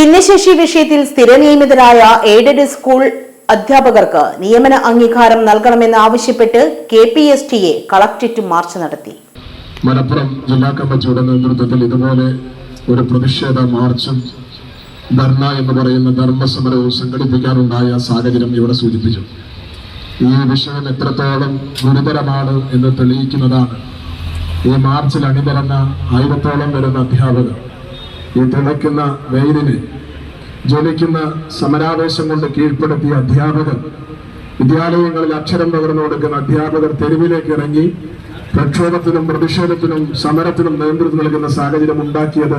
ഭിന്നശേഷി വിഷയത്തിൽ സ്ഥിരനിയമിതരായ aided school അധ്യാപകർക്ക് നിയമന അംഗീകാരം നൽകണമെന്ന് ആവശ്യപ്പെട്ട് K P S T A collectorate march നടത്തി. മലപ്പുറം ജില്ലാ കമ്മിറ്റിയുടെ നേതൃത്വത്തിൽ ഇതുപോലെ ഒരു പ്രതിഷേധ മാർച്ചും ധർണ എന്ന് പറയുന്ന ധർമ്മസമരവും സംഘടിപ്പിക്കാനുണ്ടായ സാഹചര്യം ഇവിടെ സൂചിപ്പിച്ചു. ഈ വിഷയം എത്രത്തോളം ഗുരുതരമാണ് എന്ന് തെളിയിക്കുന്നതാണ് ഈ മാർച്ചിൽ അണിനിരന്ന ആയിരത്തോളം വരുന്ന അധ്യാപകർ ഈ തിളയ്ക്കുന്ന വെയിലിനെ ജ്വലിക്കുന്ന സമരാവേശം കൊണ്ട് കീഴ്പ്പെടുത്തിയ അധ്യാപകർ വിദ്യാലയങ്ങളിൽ അക്ഷരം പകർന്നു കൊടുക്കുന്ന അധ്യാപകർ തെരുവിലേക്ക് ഇറങ്ങി പ്രക്ഷോഭത്തിനും പ്രതിഷേധത്തിനും സമരത്തിനും നേതൃത്വം നൽകുന്ന സാഹചര്യം ഉണ്ടാക്കിയത്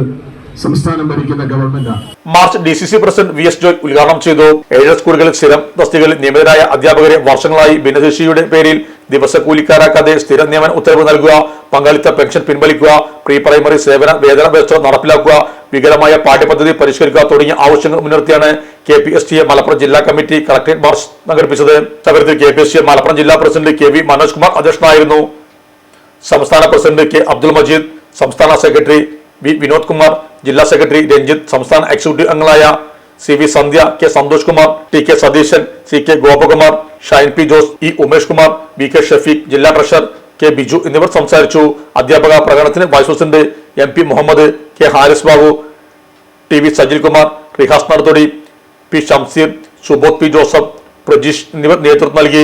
സംസ്ഥാനം ഭരിക്കുന്ന ഗവൺമെന്റാണ്. March D C C president V S Joy ഉദ്ഘാടനം ചെയ്തു. ഏഴ് സ്കൂളുകളിൽ സ്ഥിരം തസ്തികകളിൽ നിയമിതരായ അധ്യാപകരെ വർഷങ്ങളായി ഭിന്നശേഷിയുടെ പേരിൽ ദിവസക്കൂലിക്കാരാക്കാതെ സ്ഥിര നിയമന ഉത്തരവ് നൽകുക പങ്കാളിത്ത പെൻഷൻ പിൻവലിക്കുക പ്രീ പ്രൈമറി സേവന വേതന വ്യവസ്ഥ നടപ്പിലാക്കുക വികലമായ പാഠ്യപദ്ധതി പരിഷ്കരിക്കുക തുടങ്ങിയ ആവശ്യങ്ങൾ മുൻനിർത്തിയാണ് K P S T A Malappuram ജില്ലാ കമ്മിറ്റി കളക്ടറേറ്റ് മാർച്ച് സംഘടിപ്പിച്ചത്. സമരത്തിൽ K P S T A Malappuram ജില്ലാ president K V Manoj Kumar അധ്യക്ഷനായിരുന്നു. സംസ്ഥാന പ്രസിഡന്റ് കെ അബ്ദുൾ മജീദ് സംസ്ഥാന സെക്രട്ടറി വി വിനോദ് കുമാർ ജില്ലാ സെക്രട്ടറി രഞ്ജിത്ത് സംസ്ഥാന എക്സിക്യൂട്ടീവ് അംഗങ്ങളായ C V Sandhya K Santhosh Kumar T K Satheesan C K Gopakumar Shine P Jose E Umesh Kumar V K Shafeeq ജില്ലാ treasurer K Biju എന്നിവർ സംസാരിച്ചു. അധ്യാപക പ്രകടനത്തിന് vice president M P Muhammad K Haris Babu T V Sajil Kumar Rihas Nadathodi P Shamseer Subodh P Joseph Prajeesh എന്നിവർ നേതൃത്വം നൽകി.